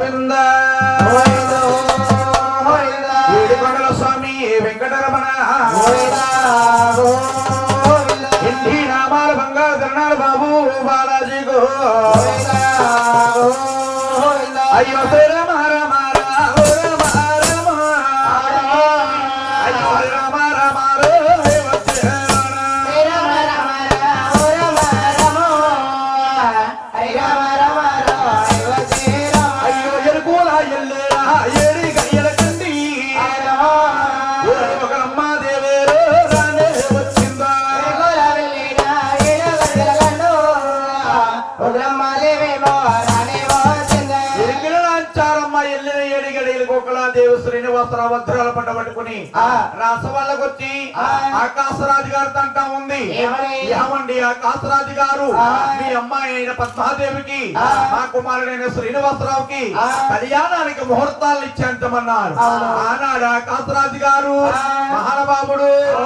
గోవింద ఏడుకొండల స్వామి వెంకటరమణ హిందీ నామాల బంగారు ధరణాలు బాబు బాలాజీ గో అయ్యో రామ రామ రామ రామ రామ అయ్యో రామ రామ రామ ఎల్లిన ఏడి గడియలు దేవు వజ్రాల పట్టుకుని వచ్చి ఆకాశరాజు గారు తంటా ఉంది? ఏమండి ఆకాశరాజు గారు. మీ అమ్మాయి అయిన పద్మాదేవికి. మా కుమారుడైన శ్రీనివాసరావుకి. కళ్యాణానికి ముహూర్తాలు ఇచ్చేంతమన్నారు. ఆనాడు ఆకాశరాజు గారు. మహానుభావుడు ఆ.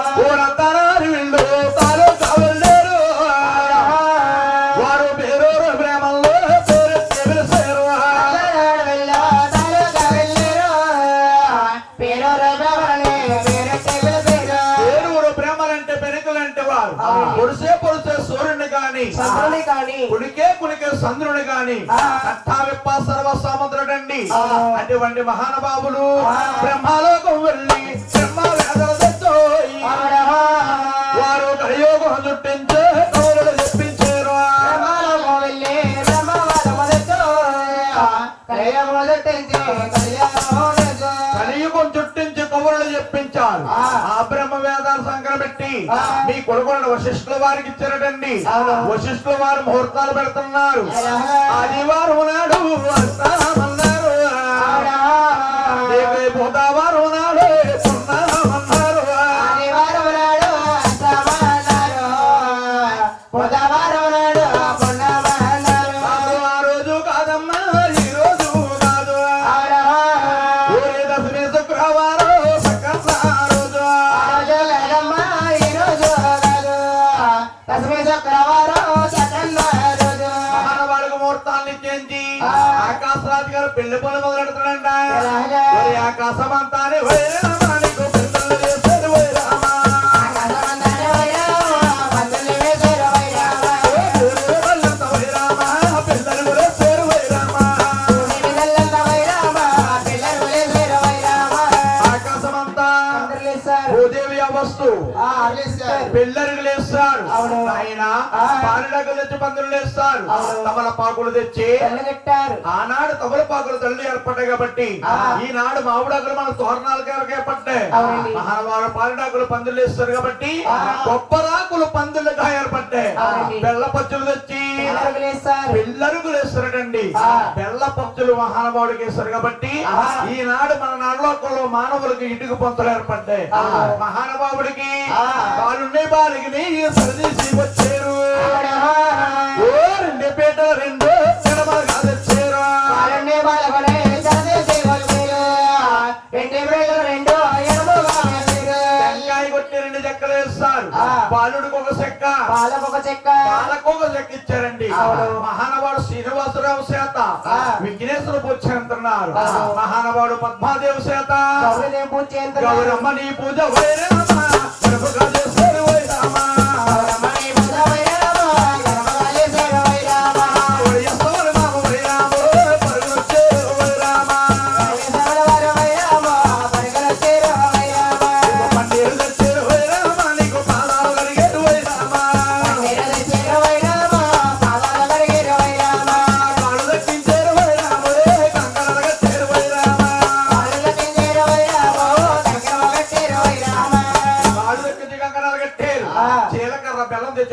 పెనుకలంటే వారు ఆ. పొడిసే పొడిసే సూర్యుని గాని కుడికే కుడికే చంద్రుని గాని ఆ. కట్టా విప్ప సర్వ సముద్రుడండి. అటువంటి మహానుభావులు. బ్రహ్మలోకం వెళ్ళి బ్రహ్మ వారు కలియోగం చుట్టించే కౌరులు చెప్పించారు కలియుగం పెట్టి ఆ. మీ కొడుకులను వశిష్ఠుల వారికి ఇచ్చారటండి. వశిష్ఠుల వారు ముహూర్తాలు పెడుతున్నారు. ఆదివారం నాడు వస్తామన్నారు రేపే మహానవాడికి ముహూర్తాన్ని చేంచి ఆ. ఆకాశరాజు గారు పెళ్ళి పనులు మొదలెడుతున్నాడంట. ఆకాశం అంతా లేస్తారు అవును. ఆయన. పాలడగలు తెచ్చి పందులు లేస్తారు అవును. తమలపాకులు తెచ్చి ఆనాడు తమలపాకులు తల్లి ఏర్పడ్డాయి కాబట్టి. ఈనాడు మామిడాకులు మన తోరణాలు గారికి ఏర్పడ్డాయి. మహానవారు పాలడాకులు పందులు వేస్తారు కాబట్టి. కొబ్బరాకులు పందులుగా ఏర్పడ్డాయి. బెల్ల పచ్చులు తెచ్చి పిల్లరుగులు వేస్తారటండి ఆ. బెల్ల పచ్చులు మహానుభావుడికి వేస్తారు కాబట్టి. ఈనాడు మన నడలోకంలో మానవులకి ఇటుకు పొంతలు ఏర్పడ్డాయి. మహానుభావుడికి. బాలుండే బాలికి వచ్చారు ఆ. బాలుడికి ఒక చెక్క పాలకొక చెక్క బాలకు ఒక చెక్క ఇచ్చారండి. మహానవాడు శ్రీనివాసరావు చేత. విఘ్నేశ్వర పూజ అంటున్నారు అవును. మహానవాడు పద్మాదేవి చేత. గౌరమ్మ నీ పూజ వైరమ్మ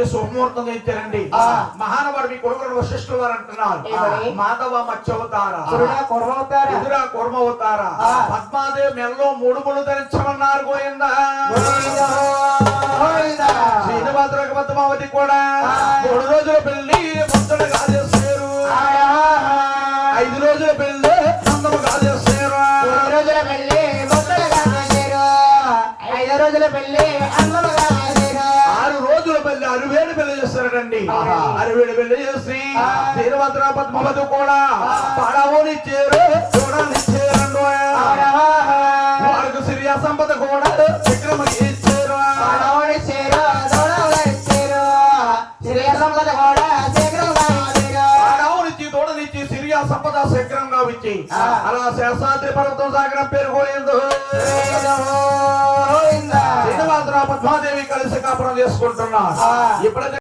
సోమముహూర్తం తెచ్చారండి ఆ. మహానవాడు మీ కొడుకులు వశిష్ఠులు వారు అంటున్నారు? మాధవ మత్స్యవతారా కుర్మవుతారా? ఎదురా కుర్మవుతారా. పద్మాదేవి మెల్లో మూడు ముళ్ళు ధరించమన్నారు గోయిందా పద్మావతి కూడా. మూడు రోజుల పెళ్ళి ముద్దలు కాజేస్తారు. ఐదు రోజుల పెళ్ళి అరువేడు ఆహా. అని వీడు పెళ్ళి చేసి ఆ. శ్రీభద్ర పద్మవతి కూడా పడవనిచ్చారు చూడనిచ్చారండు సిరియా సంపద కూడా విక్రమ ఇచ్చారు. సంపద కూడా శీఘ్రంగా ఇచ్చి. అలా శేషాద్రి పర్వతం సాగరం గోవిందా. శ్రీనివాసరావు పద్మాదేవి కలిసి కాపురం చేసుకుంటున్నారు. ఆ. ఇప్పుడైతే